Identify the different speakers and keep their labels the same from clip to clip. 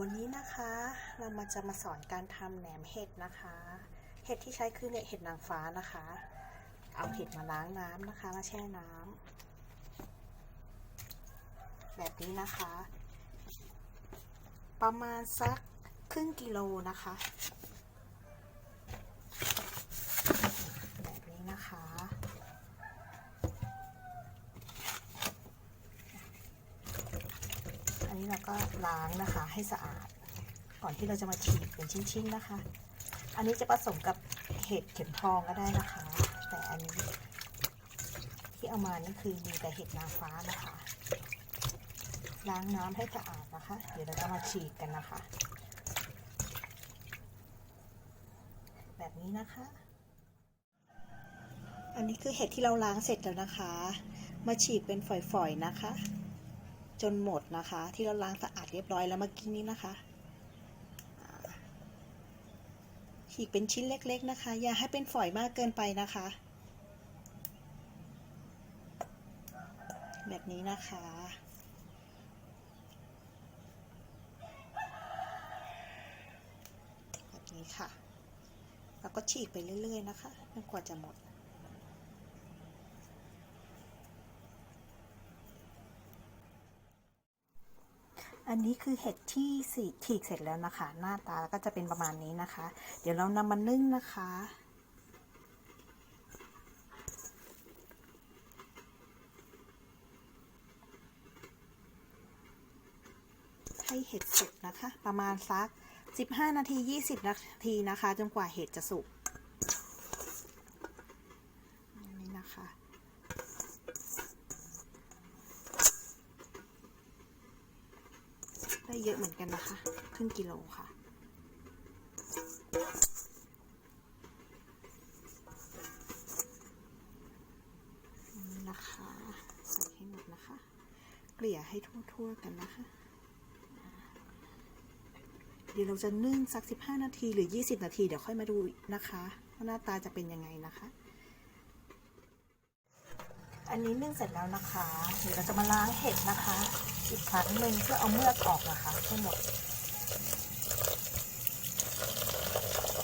Speaker 1: วันนี้นะคะเรามาจะมาสอนการทำแหนมเห็ดนะคะ เห็ดที่ใช้คือเนี่ยเห็ดนางฟ้านะคะ เอาเห็ดมาล้างน้ำนะคะ มาแช่น้ำแบบนี้นะคะ ประมาณสักครึ่งกิโลนะคะ แบบนี้นะคะ อั นี้เราก็ล้างนะคะให้สะอาด ก่อนที่เราจะมาฉีกเป็นชิ้นๆนะคะ อันนี้จะผสมกับเห็ดเข็มทองก็ได้นะคะ แต่อันนี้ ที่เอามานี่คือมีแต่เห็ดนางฟ้านะคะ ล้างน้ำให้สะอาดนะคะ เดี๋ยวเราจะมาฉีกกันนะคะ แบบนี้นะคะ อันนี้คือเห็ดที่เราล้างเสร็จแล้วนะคะ มาฉีกเป็นฝอยๆนะคะ จนหมดนะคะ ที่เราล้างสะอาดเรียบร้อยแล้วเมื่อกี้นี้นะคะฉีกเป็นชิ้นเล็ก ๆ นะคะ อย่าให้เป็นฝอยมากเกินไปนะคะ แบบนี้นะคะแบบนี้ค่ะ แล้วก็ฉีกไปเรื่อย ๆ นะคะจนกว่าจะหมด อันนี้คือเห็ดที่สีฉีกเสร็จแล้วนะคะ หน้าตาก็จะเป็นประมาณนี้นะคะ เดี๋ยวเรานำมานึ่งนะคะ ให้เห็ดสุกนะคะ ประมาณสัก 15 นาที 20 นาทีนะคะ จนกว่าเห็ดจะสุกนี่นะคะ ได้เยอะเหมือนกันนะคะ ครึ่งกิโลค่ะ นี่นะคะใส่ให้หมดนะคะ เกลี่ยให้ทั่วๆกันนะคะ เดี๋ยวเราจะนึ่งสัก 15 นาทีหรือ 20 นาที เดี๋ยวค่อยมาดูนะคะว่าหน้าตาจะเป็นยังไงนะคะ อันนี้นึ่งเสร็จแล้วนะคะ เดี๋ยวเราจะมาล้างเห็ดนะคะ อีกครั้งหนึ่งเพื่อเอาเมือกออกนะคะให้หมด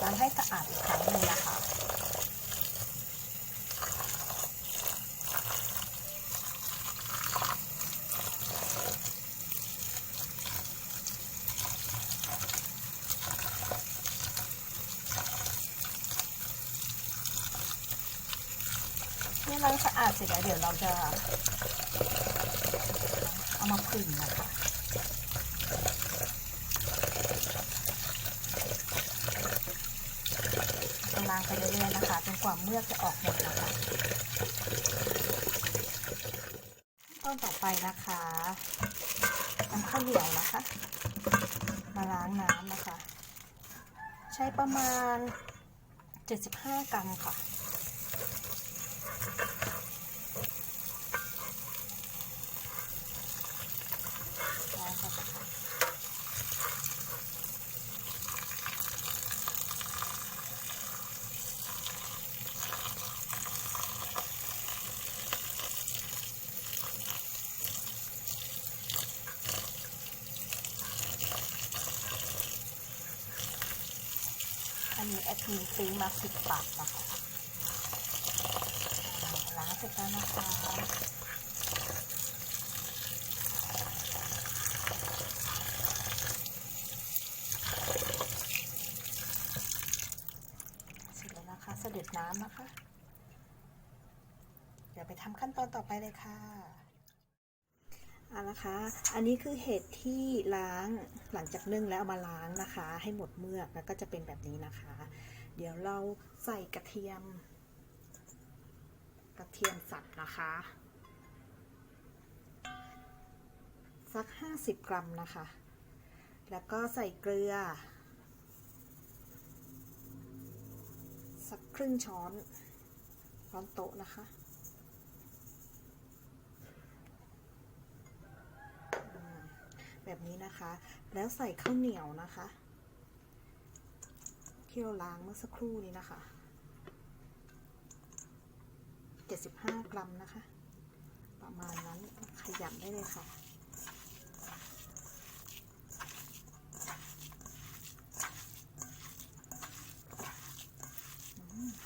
Speaker 1: ล้างให้สะอาดอีกครั้งหนึ่งนะคะ นี่ล้าง สะอาดเสร็จแล้วเดี๋ยวเราจะเอามาผึ่งนะคะต้องล้างไปเรื่อยๆนะคะจนกว่าเมือกจะออกหมดนะคะต้นต่อไปนะคะน้ำข้าวเหนียวนะคะ มาล้างน้ำนะคะ ใช้ประมาณ 75 กรัมค่ะ ล้างก่อนนะคะ อันนี้แอดมินซื้อมาสิบบาทนะคะล้างเสร็จแล้วนะคะเสร็จแล้วนะคะเสด็จน้ำนะคะ เดี๋ยวไปทำขั้นตอนต่อไปเลยค่ะเอานะคะอันนี้คือเห็ดที่ล้างหลังจากนึ่งแล้วเอามาล้างนะคะ ให้หมดเมือกแล้วก็จะเป็นแบบนี้นะคะ เดี๋ยวเราใส่กระเทียม กระเทียมสับนะคะ สัก 50 กรัมนะคะ แล้วก็ใส่เกลือ สักครึ่งช้อนช้อนโต๊ะนะคะแบบนี้นะคะ แล้วใส่ข้าวเหนียวนะคะ ที่เราล้างเมื่อสักครู่นี้นะคะ 75 กรัมนะคะ ประมาณนั้นขยำได้เลยค่ะ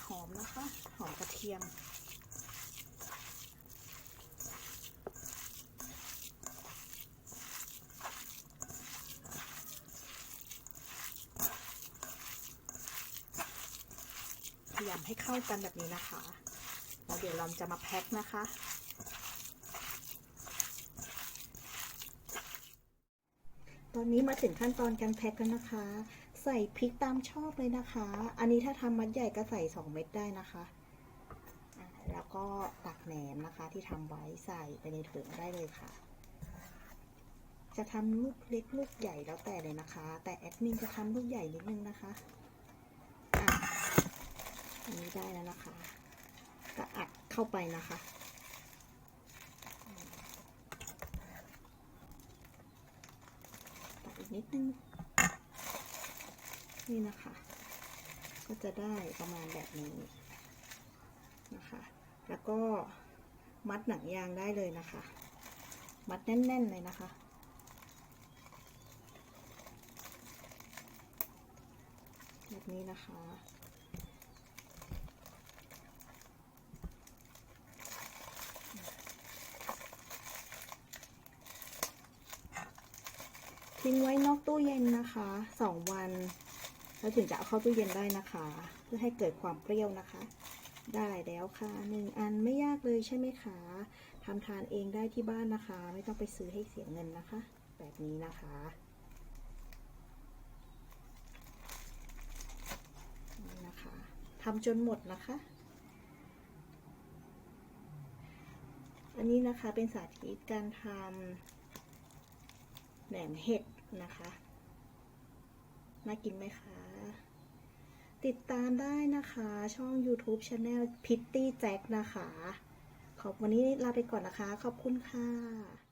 Speaker 1: หอมนะคะ หอมกระเทียม พยายามให้เข้ากันแบบนี้นะคะ แล้วเดี๋ยวเราจะมาแพ็คนะคะ ตอนนี้มาถึงขั้นตอนการแพ็คแล้วนะคะ ใส่พริกตามชอบเลยนะคะ อันนี้ถ้าทำมัดใหญ่ก็ใส่ 2 เม็ดได้นะคะ แล้วก็ตักแหนมนะคะที่ทำไว้ใส่ไปในถุงได้เลยค่ะจะทำลูกเล็กลูกใหญ่แล้วแต่เลยนะคะ แต่แอดมินจะทำลูกใหญ่นิดนึงนะคะ อันนี้ได้แล้วนะคะ ก็อัดเข้าไปนะคะ ตัดอีกนิดนึง นี่นะคะ ก็จะได้ประมาณแบบนี้นะคะ แล้วก็มัดหนังยางได้เลยนะคะ มัดแน่น ๆ เลยนะคะ แบบนี้นะคะ ทิ้งไว้นอกตู้เย็นนะคะสองวันแล้วถึงจะเอาเข้าตู้เย็นได้นะคะ เพื่อให้เกิดความเปรี้ยวนะคะ ได้แล้วค่ะหนึ่งอันไม่ยากเลยใช่ไหมคะทำทานเองได้ที่บ้านนะคะ ไม่ต้องไปซื้อให้เสียเงินนะคะ แบบนี้นะคะนี่นะคะทำจนหมดนะคะ อันนี้นะคะเป็นสาธิตการทำ หนมเห็ดนะคะ น่ากินไหมคะ ติดตามได้นะคะ ช่อง YouTube Channel Pitty Jack นะคะ ขอบวันนี้ลาไปก่อนนะคะ ขอบคุณค่ะ